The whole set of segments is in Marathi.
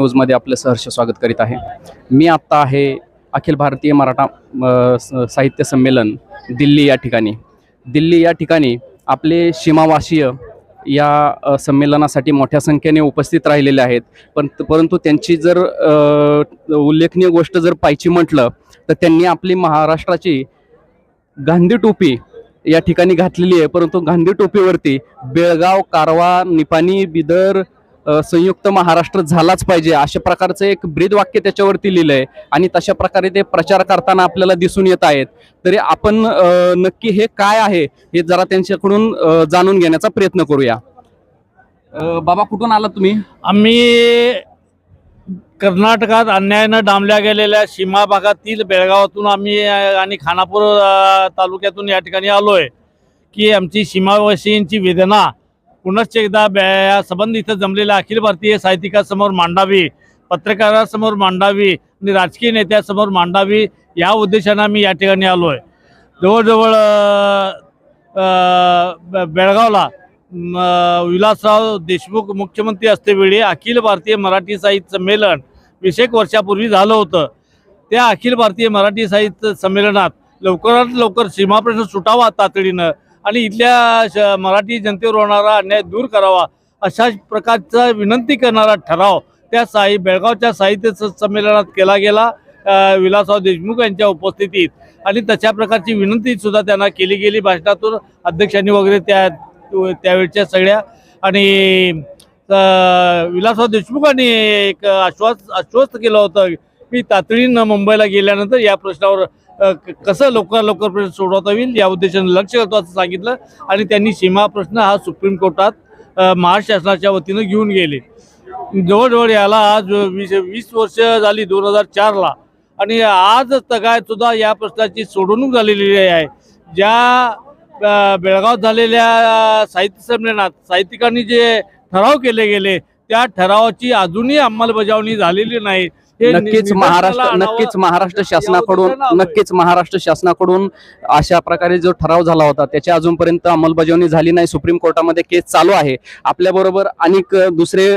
न्यूजमध्ये आपलं सहर्ष स्वागत करीत आहे. मी आत्ता आहे अखिल भारतीय मराठा स- साहित्य संमेलन दिल्ली या ठिकाणी. दिल्ली या ठिकाणी आपले सीमावासीय या संमेलनासाठी मोठ्या संख्येने उपस्थित राहिलेले आहेत. पण परंतु त्यांची जर उल्लेखनीय गोष्ट जर पाहायची म्हटलं तर त्यांनी आपली महाराष्ट्राची गांधी टोपी या ठिकाणी घातलेली आहे. परंतु गांधी टोपीवरती बेळगाव कारवा निपाणी बिदर संयुक्त महाराष्ट्र झालाच पाहिजे. अशा प्रकारचं एक ब्रीद वाक्य त्याच्यावरती लिहिलं आहे आणि तशा प्रकारे ते प्रचार करताना आपल्याला दिसून येत आहेत. तरी आपण नक्की हे काय आहे हे जरा त्यांच्याकडून जाणून घेण्याचा प्रयत्न करूया. बाबा कुठून आला तुम्ही? आम्ही कर्नाटकात अन्यायानं डांबल्या गेलेल्या सीमा भागातील बेळगावातून आम्ही आणि खानापूर तालुक्यातून या ठिकाणी आलो आहे की आमची सीमावासीयांची वेदना पुनश्च एकदा या संबंध इथं जमलेल्या अखिल भारतीय साहित्यिकासमोर मांडावी पत्रकारासमोर मांडावी आणि राजकीय नेत्यासमोर मांडावी या उद्देशानं मी या ठिकाणी आलो आहे जवळजवळ बेळगावला विलासराव देशमुख मुख्यमंत्री असतेवेळी अखिल भारतीय मराठी साहित्य संमेलन वीस एक वर्षापूर्वी झालं होतं. त्या अखिल भारतीय मराठी साहित्य संमेलनात लवकरात लवकर सीमाप्रश्न सुटावा तातडीनं आणि इथल्या श- मराठी जनतेवर होणारा अन्याय दूर करावा अशा प्रकारचा विनंती करणारा ठराव त्या साई बेळगावच्या साहित्य संमेलनात केला गेला. विलासराव देशमुख यांच्या उपस्थितीत. आणि तशा प्रकारची विनंती सुद्धा त्यांना केली गेली. भाषणातून अध्यक्षांनी वगैरे त्या त्यावेळच्या सगळ्या. आणि विलासराव देशमुखांनी एक आश्वास आश्वस्त केलं होतं की तातडीनं मुंबईला गेल्यानंतर या प्रश्नावर कसं लवकर लवकर प्रश्न सोडवता येईल या उद्देशाने लक्ष करतो असं सांगितलं आणि त्यांनी सीमा प्रश्न हा सुप्रीम कोर्टात अ, महाराष्ट्र शासनाच्या वतीनं घेऊन गेले. जवळजवळ याला आज वीस वीस वर्ष झाली दोन हजार चारला आणि आज तगायत सुद्धा या प्रश्नाची सोडवणूक झालेली आहे. ज्या बेळगाव झालेल्या साहित्य संमेलनात साहित्यिकांनी जे ठराव केले गेले त्या ठरावाची अजूनही अंमलबजावणी झालेली नाही. नक्कीच महाराष्ट्र. नक्कीच महाराष्ट्र शासनाकडून. नक्कीच महाराष्ट्र शासनाकडून अशा प्रकारे जो ठराव झाला होता त्याची अजूनपर्यंत अंमलबजावणी झाली नाही. सुप्रीम कोर्टामध्ये केस चालू आहे. आपल्या बरोबर अनेक दुसरे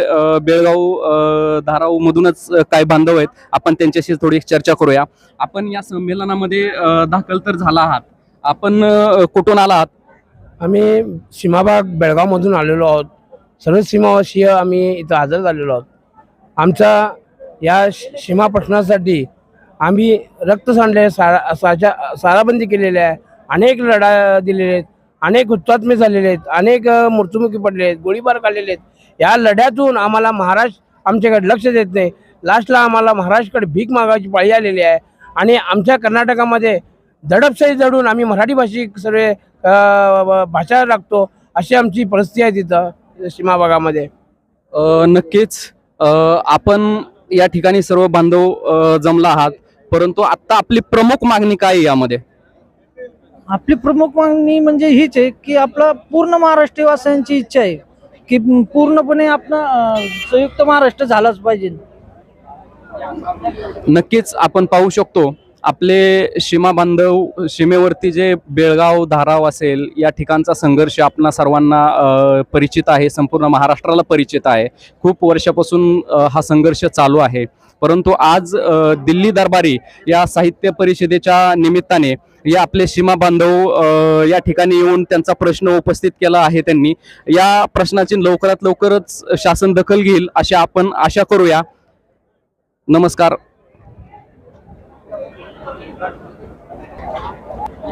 बेळगाव धाराव मधूनच काही बांधव आहेत. आपण त्यांच्याशी थोडी चर्चा करूया. आपण या संमेलनामध्ये दाखल तर झाला आहात. आपण कुठून आला आहात? आम्ही सीमाभाग बेळगावमधून आलेलो आहोत. सर्व सीमावासीय आम्ही इथं हजर झालेलो आहोत. आमचा या श- सीमा प्रश्नासाठी आम्ही रक्त सांडले सारा साजा साराबंदी केलेली आहे. अनेक लढा दिलेले आहेत अनेक हुतात्मे झालेले आहेत अनेक मृत्युमुखी पडले आहेत गोळीबार काढलेले आहेत. या लढ्यातून आम्हाला महाराष्ट्र आमच्याकडे लक्ष देत नाही. लास्टला आम्हाला महाराष्ट्राकडे भीक मागायची पाळी आलेली आहे. आणि आमच्या कर्नाटकामध्ये दडपशाही जडून आम्ही मराठी भाषिक सर्व भाषा राखतो अशी आमची परिस्थिती आहे तिथं सीमा भागामध्ये. नक्कीच. आपण या ठिकाणी सर्व बांधव जमला आहात. परंतु आता आपली प्रमुख मागणी काय आहे यामध्ये? आपली प्रमुख मागणी म्हणजे हीच आहे की आपला पूर्ण महाराष्ट्रवासियांची इच्छा आहे की पूर्णपणे आपला अं, संयुक्त महाराष्ट्र झालाच पाहिजे. नक्कीच आपण पाहू शकतो. आपले सीमा बांधव सीमेवरती जे बेळगाव धाराव असेल या ठिकाणचा संघर्ष आपणा सर्वांना परिचित आहे संपूर्ण महाराष्ट्राला परिचित आहे. खूप वर्षापासून हा संघर्ष चालू आहे. परंतु आज दिल्ली दरबारी या साहित्य परिषदेच्या निमित्ताने या आपले सीमा बांधव या ठिकाणी येऊन त्यांचा प्रश्न उपस्थित केला आहे त्यांनी. या प्रश्नाची लवकरात लवकरच शासन दखल घेईल अशी आपण आशा करूया. नमस्कार.